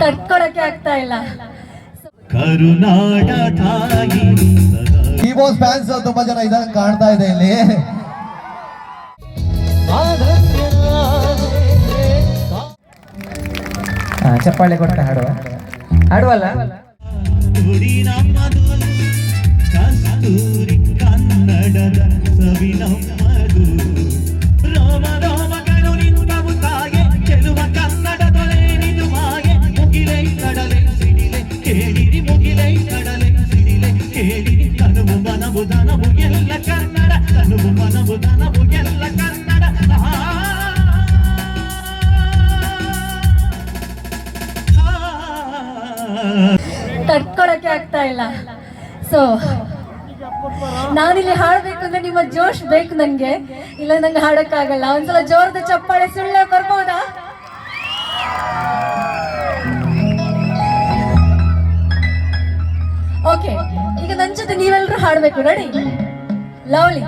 ತಡ್ಕೊಳಕ್ಕೆ ಆಗ್ತಾ ಇಲ್ಲ. ಕರುನಾಡ ತಾಯಿ ಈ ಬಾಸ್ ಫ್ಯಾನ್ಸ್ ತುಂಬಾ ಜನ ಇದಾಗ ಕಾಣ್ತಾ ಇದೆ ಇಲ್ಲಿ. ಚಪ್ಪಾಳೆ ಕೊಟ್ಟ ಹಾಡುವ. ಹಾಡುವಲ್ಲ? ಕಸ್ತೂರಿ ಕನ್ನಡದ ಸವಿ ಆಗ್ತಾ ಇಲ್ಲ. ಸೊ ನಾನಿಲ್ಲಿ ಹಾಡ್ಬೇಕು ಅಂದ್ರೆ ನಿಮ್ಮ ಜೋಶ್ ಬೇಕು ನನಗೆ ಇಲ್ಲ ನಂಗೆ ಹಾಡಕ್ಕಾಗಲ್ಲ. ಒಂದ್ಸಲ ಜೋರದ ಚಪ್ಪಾಳೆ ಸುಳ್ಳೆ ಬರ್ಬೋದಾ? ಓಕೆ ಈಗ ನನ್ ಜೊತೆ ನೀವೆಲ್ಲರೂ ಹಾಡ್ಬೇಕು. Ready lovely.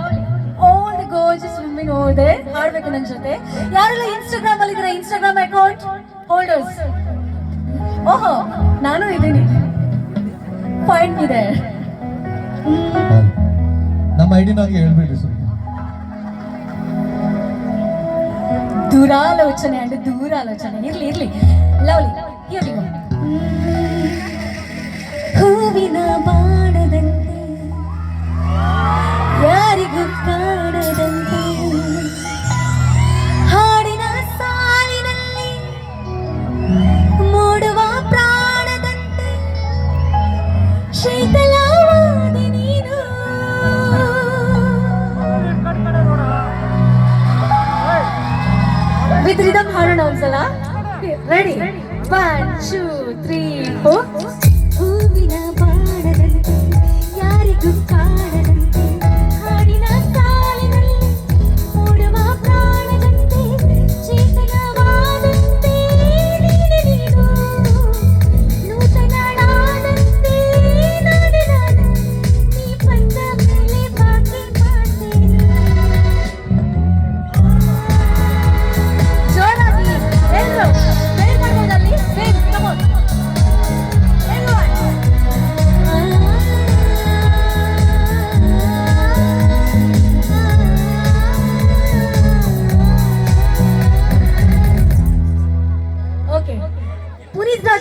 All the gorgeous women ಓದೆ ಹಾಡಬೇಕು ನನ್ನ ಜೊತೆ. ಯಾರೆಲ್ಲ ಇನ್ಸ್ಟಾಗ್ರಾಮ್ ಅಲ್ಲಿ ಇದ್ದೀರಾ ಇನ್ಸ್ಟಾಗ್ರಾಮ್ ಅಕೌಂಟ್ ಹೋಲ್ಡರ್ಸ್ ಓಹೋ, ನಾನು ಇದ್ದೀನಿ. ಫೈನ್ ಇದೆ. ನಮ್ಮ ಐಡಿನಾಗಿ ಹೇಳ್ಬಿಡ್ರಿ ಸುಮ್ಮನೆ ದೂರಾಲೋಚನೆ ಅಂದ್ರೆ ದೂರಾಲೋಚನೆ. ಇರ್ಲಿ ಇರ್ಲಿ. ಲವ್ಲಿ ಇರ್ಲಿ ಹೂವಿನ ಬಾಣದಂತೆ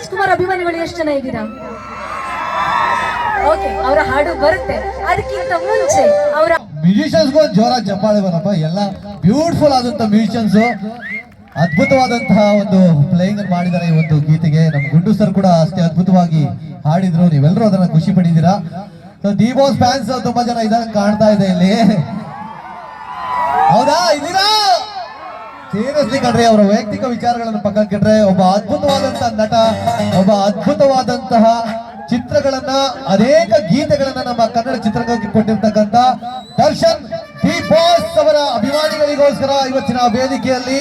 ರಾಜ್ಕುಮಾರ್ ಅಭಿಮಾನಿಗಳು ಎಷ್ಟು ಜನ ಇದ್ದೀರಾ? ಓಕೆ ಅವರ ಹಾಡು ಬರುತ್ತೆ. ಅದಕ್ಕಿಂತ ಮುಂಚೆ ಅವರ ಮ್ಯೂಸಿಷಿಯನ್ಸ್ಗೂ ಜೋರ ಜೋರಾಗಿ ಚಪ್ಪಾಳೆ ಬರಪ್ಪ. ಎಲ್ಲ ಬ್ಯೂಟಿಫುಲ್ ಆದಂತ ಮ್ಯೂಸಿಷಿಯನ್ಸ್ ಅದ್ಭುತವಾದಂತಹ ಒಂದು ಪ್ಲೇಯಿಂಗ್ ಮಾಡಿದ್ದಾರೆ ಈ ಒಂದು ಗೀತೆಗೆ. ನಮ್ಮ ಗುಂಡು ಸರ್ ಕೂಡ ಅಷ್ಟೇ ಅದ್ಭುತವಾಗಿ ಹಾಡಿದ್ರು. ನೀವೆಲ್ಲರೂ ಅದನ್ನ ಖುಷಿ ಪಡಿದ್ದೀರಾ? ಸೊ ಬಾಸ್ ಫ್ಯಾನ್ಸ್ ತುಂಬಾ ಜನ ಇದ್ದಾರೆ, ಕಾಣ್ತಾ ಇದೆ ಇಲ್ಲಿ. ಹೌದಾ? ಇದ್ದೀರಾ? ಸೀರಿಯಸ್ಲಿ ಕಂಡ್ರೆ ಅವರ ವೈಯಕ್ತಿಕ ವಿಚಾರಗಳನ್ನು ಪಕ್ಕಕ್ಕಿಟ್ರೆ ಒಬ್ಬ ಅದ್ಭುತವಾದಂತಹ ನಟ, ಒಬ್ಬ ಅದ್ಭುತವಾದಂತಹ ಚಿತ್ರಗಳನ್ನ, ಅನೇಕ ಗೀತೆಗಳನ್ನ ನಮ್ಮ ಕನ್ನಡ ಚಿತ್ರಗಳಿಗೆ ಕೊಟ್ಟಿರ್ತಕ್ಕಂಥ ದರ್ಶನ್ ಟಿ ಬಾಸ್ ಅವರ ಅಭಿಮಾನಿಗಳಿಗೋಸ್ಕರ ಇವತ್ತಿನ ವೇದಿಕೆಯಲ್ಲಿ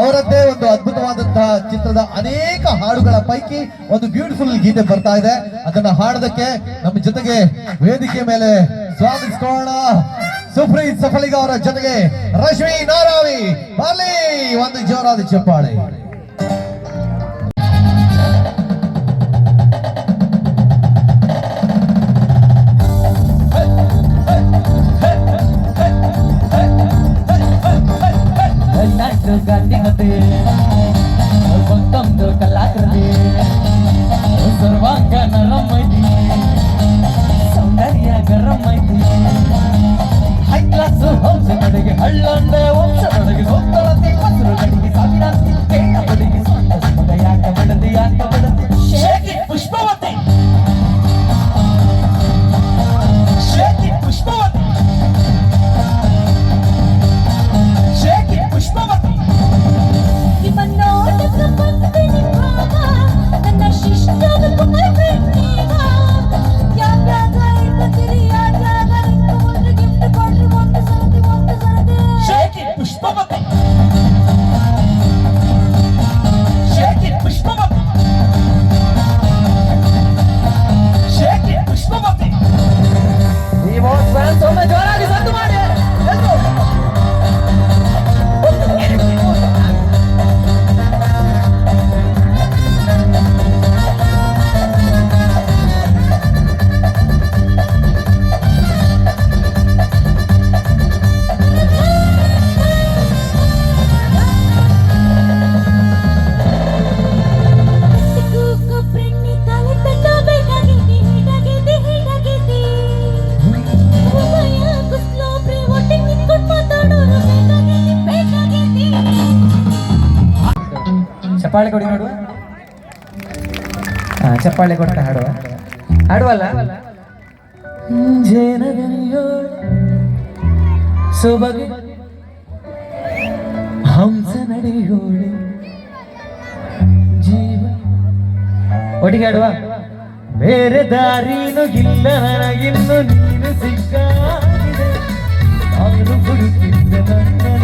ಅವರದ್ದೇ ಒಂದು ಅದ್ಭುತವಾದಂತಹ ಚಿತ್ರದ ಅನೇಕ ಹಾಡುಗಳ ಪೈಕಿ ಒಂದು ಬ್ಯೂಟಿಫುಲ್ ಗೀತೆ ಬರ್ತಾ ಇದೆ. ಅದನ್ನ ಹಾಡೋದಕ್ಕೆ ನಮ್ಮ ಜೊತೆಗೆ ವೇದಿಕೆ ಮೇಲೆ ಸ್ವಾಗತಿಸ್ಕೊಳ್ಳೋಣ. ಸುಪ್ರೀತ್ ಸಫಲಿಗ ಅವರ ಜೊತೆಗೆ ರಶ್ಮಿ ನಾರಾವಿ. ಅಲ್ಲಿ ಒಂದು ಜೋರಾದ ಚಪ್ಪಾಳೆ. ನಾಡು ಗಾಂಧಿಗತೆ அல்லாண்ட ಕೊಡಿ ನೋಡುವ ಹಾ ಚಪ್ಪಾಳೆ ಕೊಡ್ತಾ ಹಾಡುವ ಹಾಡುವಲ್ಲ ಜೇನದನಿಯೋ ಸೊಬಗೆ ಹಂಸ ನಡೆಯೋಳು ಜೀವ ಒಟ್ಟಿಗೆ ಆಡುವ ಬೇರೆ ದಾರಿನೂ ಇಲ್ಲ ನನಗಿನ್ನು ನೀನು ಸಿಕ್ಕಾಗಿದೆ ನಾನು ಹುಡುಕಿದ್ದ ನನ್ನ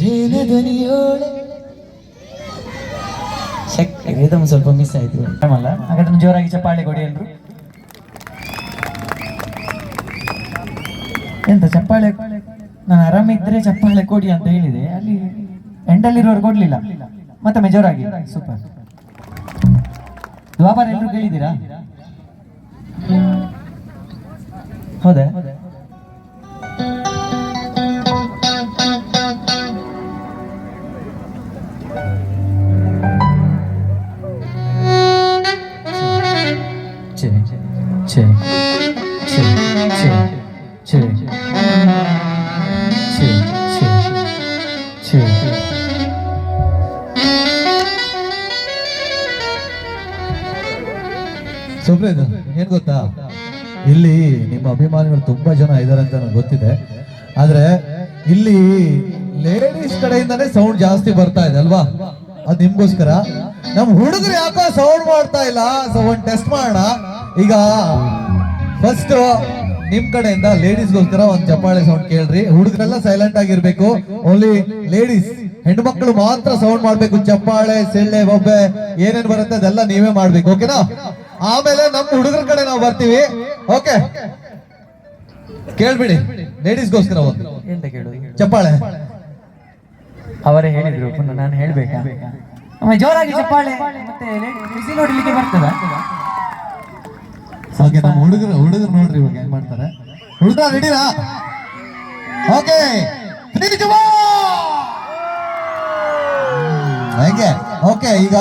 ಜೇನದನಿಯೋಳೆ. ರಿದಮ್ ಸ್ವಲ್ಪ ಮಿಸ್ ಆಯ್ತು. ಅಲ್ಲ, ಹಾಗಾದ್ರೆ ಜೋರಾಗಿ ಚಪ್ಪಾಳೆ ಕೊಡಿ ಎಲ್ರು. ಎಂತ ಚಪ್ಪಾಳೆ? ನಾನು ಆರಾಮಿದ್ರೆ ಚಪ್ಪಾಳೆ ಕೊಡಿ ಅಂತ ಹೇಳಿದೆ. ಅಲ್ಲಿ ಎಂಡಲ್ಲಿರೋರು ಕೊಡ್ಲಿಲ್ಲ. ಮತ್ತೊಮ್ಮೆ ಜೋರಾಗಿ. ಸೂಪರ್. ದ್ವಾಪಾರ ಎಲ್ಲರೂ ಕೇಳಿದ್ದೀರಾ? ಹೌದಾ? Che. ಸುಬ್ರೇದ್ ಏನ್ ಗೊತ್ತಾ? ಇಲ್ಲಿ ನಿಮ್ಮ ಅಭಿಮಾನಿಗಳು ತುಂಬಾ ಜನ ಇದಾರೆ ಅಂತ ನನಗೆ ಗೊತ್ತಿದೆ. ಆದ್ರೆ ಇಲ್ಲಿ ಲೇಡೀಸ್ ಕಡೆಯಿಂದಾನೇ ಸೌಂಡ್ ಜಾಸ್ತಿ ಬರ್ತಾ ಇದೆ ಅಲ್ವಾ? ಅದ್ ನಿಮ್ಗೋಸ್ಕರ. ನಮ್ ಹುಡುಗರು ಯಾಕೋ ಸೌಂಡ್ ಮಾಡ್ತಾ ಇಲ್ಲ? ಸೊ ಟೆಸ್ಟ್ ಮಾಡೋಣ. ಈಗ ಫಸ್ಟ್ ನಿಮ್ ಕಡೆಯಿಂದ ಲೇಡೀಸ್ಗೋಸ್ಕರ ಒಂದ್ ಚಪ್ಪಾಳೆ ಸೌಂಡ್ ಕೇಳ್ರಿ. ಹುಡುಗರೆಲ್ಲ ಸೈಲೆಂಟ್ ಆಗಿರ್ಬೇಕು. ಓನ್ಲಿ ಲೇಡೀಸ್ ಹೆಣ್ಮಕ್ಳು ಮಾತ್ರ ಸೌಂಡ್ ಮಾಡ್ಬೇಕು. ಚಪ್ಪಾಳೆ ಸೆಳ್ಳೆ ಬೊಬ್ಬೆ ಏನೇನ್ ಬರುತ್ತೆ ಅದೆಲ್ಲ ನೀವೇ ಮಾಡ್ಬೇಕು. ಓಕೆನಾ? ಆಮೇಲೆ ನಮ್ಮ ಹುಡುಗರ ಕಡೆ ನಾವು ಬರ್ತೀವಿ. ಓಕೆ? ಕೇಳ್ಬಿಡಿ. ಲೇಡೀಸ್ಗೋಸ್ಕರ ಒಂದು. ಚಪ್ಪಾಳೆ. ಅವರೇ ಹೇಳಿದ್ರು. ಪುನಃ ನಾನು ಹೇಳ್ಬೇಕಾ? ಜೋರಾಗಿ ಚಪ್ಪಾಳೆ ಮತ್ತೆ ಬಿಸಿ ನೋಡ್ಲಿಕ್ಕೆ ಬರ್ತದ? ಓಕೆ, ನಮ್ಮ ಹುಡುಗರು ಹುಡುಗರು ನೋಡ್ರಿ ಇವಾಗ ಹೆಂಗ್ ಮಾಡ್ತಾರೆ. ಹುಡುಗ ರೆಡಿರಾ ಓಕೆ ಹೆಂಗೆ, ಓಕೆ, ಈಗ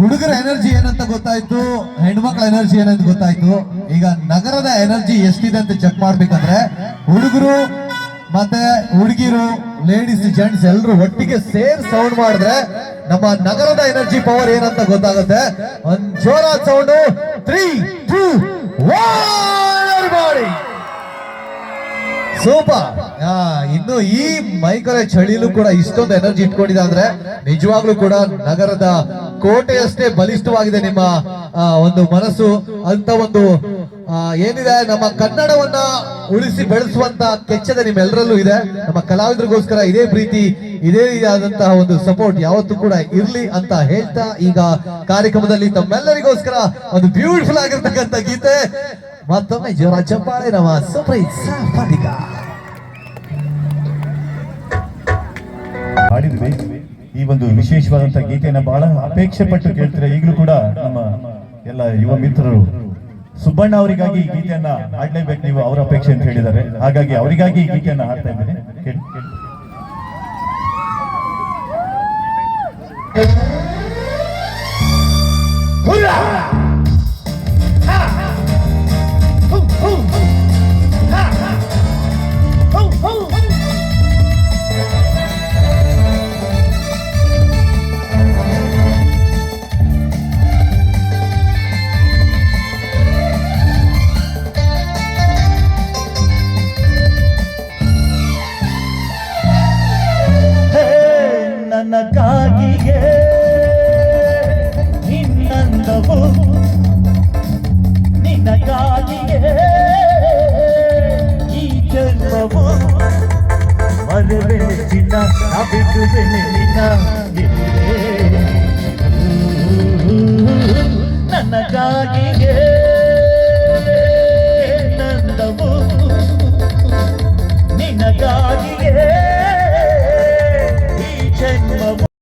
ಹುಡುಗರ ಎನರ್ಜಿ ಏನಂತ ಗೊತ್ತಾಯ್ತು, ಹೆಣ್ಮಕ್ಳ ಎನರ್ಜಿ ಏನಂತ ಗೊತ್ತಾಯ್ತು. ಈಗ ನಗರದ ಎನರ್ಜಿ ಎಷ್ಟಿದೆ ಅಂತ ಚೆಕ್ ಮಾಡ್ಬೇಕಂದ್ರೆ, ಹುಡುಗರು ಮತ್ತೆ ಹುಡುಗಿರು ಲೇಡೀಸ್ ಜೆಂಟ್ಸ್ ಎಲ್ಲರೂ ಒಟ್ಟಿಗೆ ಸೇರ್ ಸೌಂಡ್ ಮಾಡಿದ್ರೆ ನಮ್ಮ ನಗರದ ಎನರ್ಜಿ ಪವರ್ ಏನಂತ ಗೊತ್ತಾಗುತ್ತೆ. ಒಂದ್ ಜೋರಾದ sound three one, body super ಇನ್ನು ಈ ಮೈಕರ ಚಳಿಲೂ ಕೂಡ ಇಷ್ಟೊಂದು ಎನರ್ಜಿ ಇಟ್ಕೊಂಡಿದೆ ಅಂದ್ರೆ ನಿಜವಾಗ್ಲೂ ಕೂಡ ನಗರದ ಕೋಟೆಯಷ್ಟೇ ಬಲಿಷ್ಠವಾಗಿದೆ ನಿಮ್ಮ ಒಂದು ಮನಸ್ಸು. ಅಂತ ಒಂದು ಏನಿದೆ? ನಮ್ಮ ಕನ್ನಡವನ್ನ ಉಳಿಸಿ ಬೆಳೆಸುವಂತ ಕೆಚ್ಚದ ನಿಮ್ಮೆಲ್ಲರಲ್ಲೂ ಇದೆ. ನಮ್ಮ ಕಲಾವಿದರಿಗೋಸ್ಕರ ಇದೇ ಪ್ರೀತಿ, ಇದೇ ರೀತಿಯಾದಂತಹ ಒಂದು ಸಪೋರ್ಟ್ ಯಾವತ್ತೂ ಕೂಡ ಇರ್ಲಿ ಅಂತ ಹೇಳ್ತಾ ಈಗ ಕಾರ್ಯಕ್ರಮದಲ್ಲಿ ತಮ್ಮೆಲ್ಲರಿಗೋಸ್ಕರ ಒಂದು ಬ್ಯೂಟಿಫುಲ್ ಆಗಿರ್ತಕ್ಕಂಥ ಗೀತೆ. ಮತ್ತೊಮ್ಮೆ ಜೋರ ಚಪ್ಪಾಳೆ ನಮ್ಮ ಸರ್ಪ್ರೈಸ್ ಈ ಒಂದು ವಿಶೇಷವಾದಂತಹ ಗೀತೆಯನ್ನ ಬಹಳ ಅಪೇಕ್ಷೆ ಪಟ್ಟು ಕೇಳ್ತಾರೆ? ಈಗಲೂ ಕೂಡ ನಮ್ಮ ಎಲ್ಲ ಯುವ ಮಿತ್ರರು ಸುಬ್ಬಣ್ಣ ಅವರಿಗಾಗಿ ಈ ಗೀತೆಯನ್ನ ಹಾಡ್ಲೇಬೇಕು ನೀವು ಅವರ ಅಪೇಕ್ಷೆ ಅಂತ ಹೇಳಿದ್ದಾರೆ. ಹಾಗಾಗಿ ಅವರಿಗಾಗಿ ಈ ಗೀತೆಯನ್ನ ಹಾಡ್ತಾ ಇದ್ದೇನೆ. ಯಾರ ಬೆಳಕಿನ ಅಬಿದು ಬೆಳಕಿನ ನನಗಾಗಿಯೇ ನಂದವು ನಿನಗಾಗಿ